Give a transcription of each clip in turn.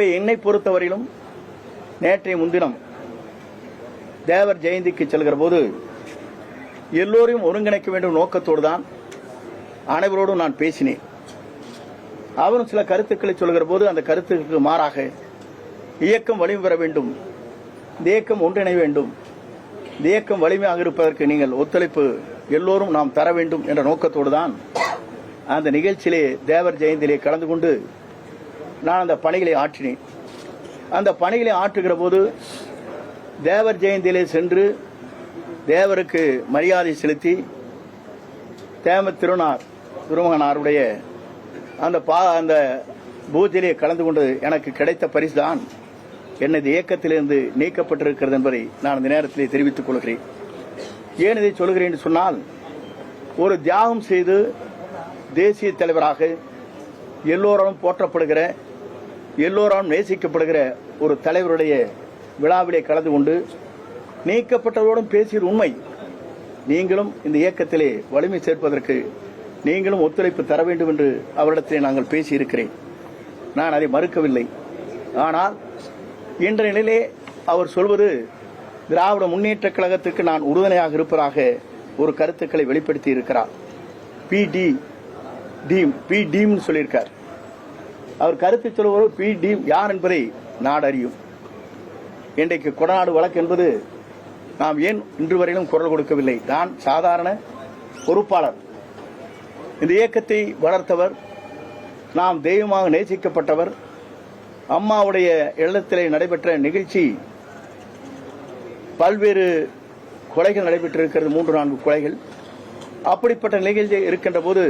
என்னை பொறுத்தவரையிலும் நேற்றைய முன்தினம் தேவர் ஜெயந்திக்கு செல்கிற போது எல்லோரையும் ஒருங்கிணைக்க வேண்டும் நோக்கத்தோடு தான் அனைவரோடும் நான் பேசினேன். அவரும் சில கருத்துக்களை சொல்கிற போது அந்த கருத்துக்கு மாறாக இயக்கம் வலிமை பெற வேண்டும் இந்த இயக்கம் ஒன்றிணைய வேண்டும் இந்த இயக்கம் வலிமையாக இருப்பதற்கு நீங்கள் ஒத்துழைப்பு எல்லோரும் நாம் தர வேண்டும் என்ற நோக்கத்தோடு தான் அந்த நிகழ்ச்சியிலே தேவர் ஜெயந்தியிலே கலந்து கொண்டு நான் அந்த பணிகளை ஆற்றினேன். அந்த பணிகளை ஆற்றுகிற போது தேவர் ஜெயந்தியிலே சென்று தேவருக்கு மரியாதை செலுத்தி தேம திருநார் திருமகனாருடைய அந்த பா அந்த பூஜையிலே கலந்து கொண்டு எனக்கு கிடைத்த பரிசு தான் எனது இயக்கத்திலிருந்து நீக்கப்பட்டிருக்கிறது என்பதை நான் இந்த நேரத்திலே தெரிவித்துக் கொள்கிறேன். ஏன் இதை சொல்கிறேன் என்று சொன்னால் ஒரு தியாகம் செய்து தேசிய தலைவராக எல்லோரும் போற்றப்படுகிற எல்லோராலும் நேசிக்கப்படுகிற ஒரு தலைவருடைய விழாவிலே கலந்து கொண்டு நீக்கப்பட்டவரோடும் பேசியது உண்மை. நீங்களும் இந்த இயக்கத்திலே வலிமை சேர்ப்பதற்கு நீங்களும் ஒத்துழைப்பு தர வேண்டும் என்று அவரிடத்திலே நாங்கள் பேசியிருக்கிறேன். நான் அதை மறுக்கவில்லை. ஆனால் இன்ற நிலையிலே அவர் சொல்வது திராவிட முன்னேற்ற கழகத்துக்கு நான் உறுதுணையாக இருப்பதாக ஒரு கருத்துக்களை வெளிப்படுத்தி இருக்கிறார். பி டி டீம் பி டீம்னு சொல்லியிருக்கார். அவர் கருத்து சொல்லுவது பி டி யார் என்பதை நாடறியும். இன்றைக்கு கொடநாடு வழக்கு என்பது நாம் ஏன் இன்று வரையிலும் குரல் கொடுக்கவில்லை? நான் சாதாரண பொறுப்பாளர். இந்த இயக்கத்தை வளர்த்தவர் நாம் தெய்வமாக நேசிக்கப்பட்டவர் அம்மாவுடைய இல்லத்திலே நடைபெற்ற நிகழ்ச்சி பல்வேறு கொலைகள் நடைபெற்றிருக்கிறது மூன்று நான்கு கொலைகள். அப்படிப்பட்ட நிகழ்ச்சி இருக்கின்ற போது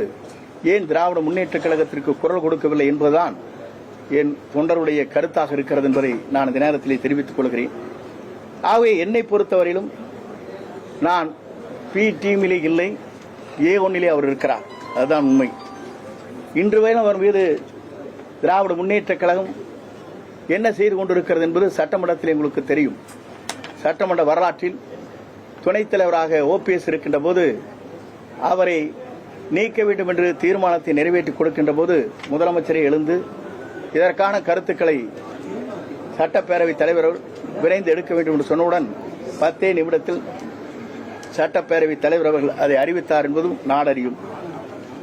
ஏன் திராவிட முன்னேற்ற கழகத்திற்கு குரல் கொடுக்கவில்லை என்பதுதான் என் தொண்டருடைய கருத்தாக இருக்கிறது என்பதை நான் இந்த நேரத்திலே தெரிவித்துக் கொள்கிறேன். ஆகவே என்னை பொறுத்தவரையிலும் நான் பி டீமிலே இல்லை ஏ ஒன்னிலே அவர் இருக்கிறார். அதுதான் உண்மை. இன்று வரை அவர் மீது திராவிட முன்னேற்ற கழகம் என்ன செய்து கொண்டிருக்கிறது என்பது சட்டமன்றத்தில் எங்களுக்கு தெரியும். சட்டமன்ற வரலாற்றில் துணைத் தலைவராக ஓபிஎஸ் இருக்கின்ற போது அவரை நீக்க வேண்டும் என்று தீர்மானத்தை நிறைவேற்றி கொடுக்கின்ற போது முதலமைச்சரை எழுந்து இதற்கான கருத்துக்களை சட்டப்பேரவைத் தலைவர் விரைந்து எடுக்க வேண்டும் என்று சொன்னவுடன் பத்தே நிமிடத்தில் சட்டப்பேரவைத் தலைவர் அவர்கள் அதை அறிவித்தார் என்பதும் நாடறியும்.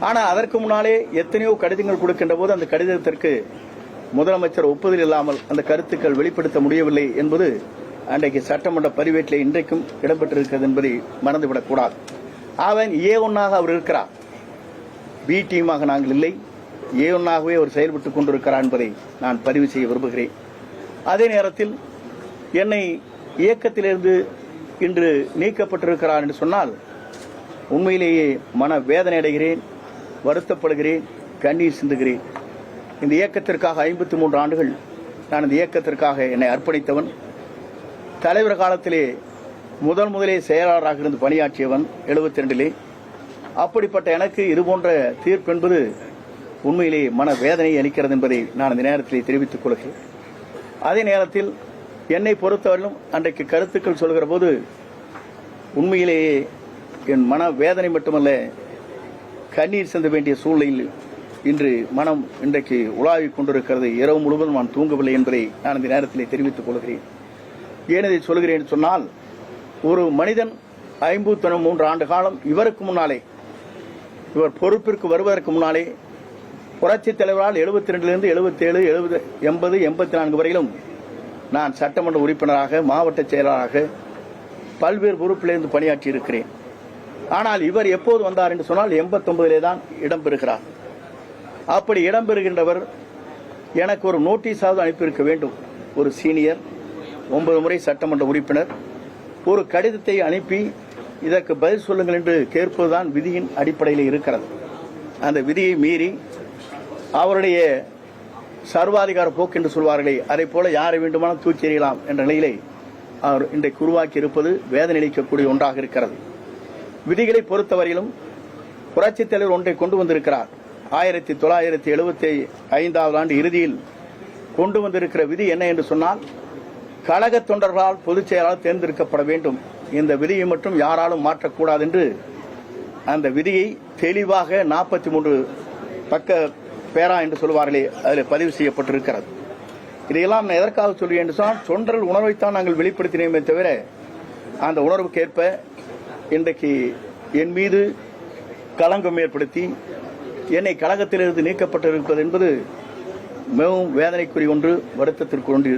ஆனால் அதற்கு முன்னாலே எத்தனையோ கடிதங்கள் கொடுக்கின்ற போது அந்த கடிதத்திற்கு முதலமைச்சர் ஒப்புதல் இல்லாமல் அந்த கருத்துக்கள் வெளிப்படுத்த முடியவில்லை என்பது அன்றைக்கு சட்டமன்ற பதிவேட்டில் இன்றைக்கும் இடம்பெற்றிருக்கிறது என்பதை மறந்துவிடக்கூடாது. அவன் ஏ ஒன்னாக அவர் இருக்கிறார். பி டீமாக நாங்கள் இல்லை. ஏ ஒன்னாகவே அவர் செயல்பட்டுக் கொண்டிருக்கிறார் என்பதை நான் பதிவு செய்ய விரும்புகிறேன். அதே நேரத்தில் என்னை இயக்கத்திலிருந்து இன்று நீக்கப்பட்டிருக்கிறார் என்று சொன்னால் உண்மையிலேயே மன வேதனை அடைகிறேன் வருத்தப்படுகிறேன் கண்ணீர் சிந்துகிறேன். இந்த இயக்கத்திற்காக ஐம்பத்தி மூன்று ஆண்டுகள் நான் இந்த இயக்கத்திற்காக என்னை அர்ப்பணித்தவன். தலைவர் காலத்திலே முதல் முதலே செயலாளராக இருந்து பணியாற்றியவன் எழுபத்தி ரெண்டிலே அப்படிப்பட்ட எனக்கு இதுபோன்ற தீர்ப்பு என்பது உண்மையிலேயே மன வேதனையை அளிக்கிறது என்பதை நான் இந்த நேரத்தில் தெரிவித்துக் கொள்கிறேன். அதே நேரத்தில் என்னை பொறுத்தவரையிலும் அன்றைக்கு கருத்துக்கள் சொல்கிற போது உண்மையிலேயே என் மன வேதனை மட்டுமல்ல கண்ணீர் சிந்த வேண்டிய சூழ்நிலையில் இன்று மனம் இன்றைக்கு உலாவிக் கொண்டிருக்கிறது. இரவு முழுவதும் நான் தூங்கவில்லை என்பதை நான் இந்த நேரத்திலே தெரிவித்துக் கொள்கிறேன். ஏன் இதை சொல்கிறேன் சொன்னால் ஒரு மனிதன் ஐம்பத்தி மூன்று ஆண்டு காலம் இவருக்கு முன்னாலே இவர் பொறுப்பிற்கு வருவதற்கு முன்னாலே புரட்சித் தலைவரால் எழுபத்தி ரெண்டிலிருந்து எழுபத்தேழு எழுபது எண்பது எண்பத்தி நான்கு வரையிலும் நான் சட்டமன்ற உறுப்பினராக மாவட்ட செயலராக பல்வேறு பொறுப்பிலிருந்து பணியாற்றி இருக்கிறேன் ஆனால் இவர் எப்போது வந்தார் என்று சொன்னால் எண்பத்தொன்பதிலே தான் இடம்பெறுகிறார். அப்படி இடம்பெறுகின்றவர் எனக்கு ஒரு நோட்டீஸாவது அனுப்பியிருக்க வேண்டும். ஒரு சீனியர் ஒன்பது முறை சட்டமன்ற உறுப்பினர் ஒரு கடிதத்தை அனுப்பி இதற்கு பதில் சொல்லுங்கள் என்று கேட்பதுதான் விதியின் அடிப்படையில் இருக்கிறது. அந்த விதியை மீறி அவருடைய சர்வாதிகார போக்கு என்று சொல்வார்களே அதை போல யாரை வேண்டுமானும் தூக்கி எறியலாம் என்ற நிலையிலே அவர் இன்றைக்கு உருவாக்கி இருப்பது வேதனையளிக்கக்கூடிய ஒன்றாக இருக்கிறது. விதிகளை பொறுத்தவரையிலும் புரட்சித் தலைவர் ஒன்றை கொண்டு வந்திருக்கிறார். ஆயிரத்தி தொள்ளாயிரத்தி எழுபத்தி ஐந்தாவது ஆண்டு இறுதியில் கொண்டு வந்திருக்கிற விதி என்ன என்று சொன்னால் கழக தொண்டர்களால் பொதுச் செயலாளர் தேர்ந்தெடுக்கப்பட வேண்டும். இந்த விதியை மட்டும் யாராலும் மாற்றக்கூடாது என்று அந்த விதியை தெளிவாக நாற்பத்தி மூன்று பக்க பேரா என்று சொல்வார்களே அதில் பதிவு செய்யப்பட்டிருக்கிறது. இதையெல்லாம் நான் எதற்காக சொல்கிறேன் என்று சொன்னால் தொண்டர்கள் உணர்வைத்தான் நாங்கள் வெளிப்படுத்தினோமே தவிர அந்த உணர்வுக்கேற்ப இன்றைக்கு என் மீது களங்கம் ஏற்படுத்தி என்னை கழகத்திலிருந்து நீக்கப்பட்டிருப்பது என்பது மிகவும் வேதனைக்குரிய ஒன்று வருத்தத்திற்கு ஒன்று.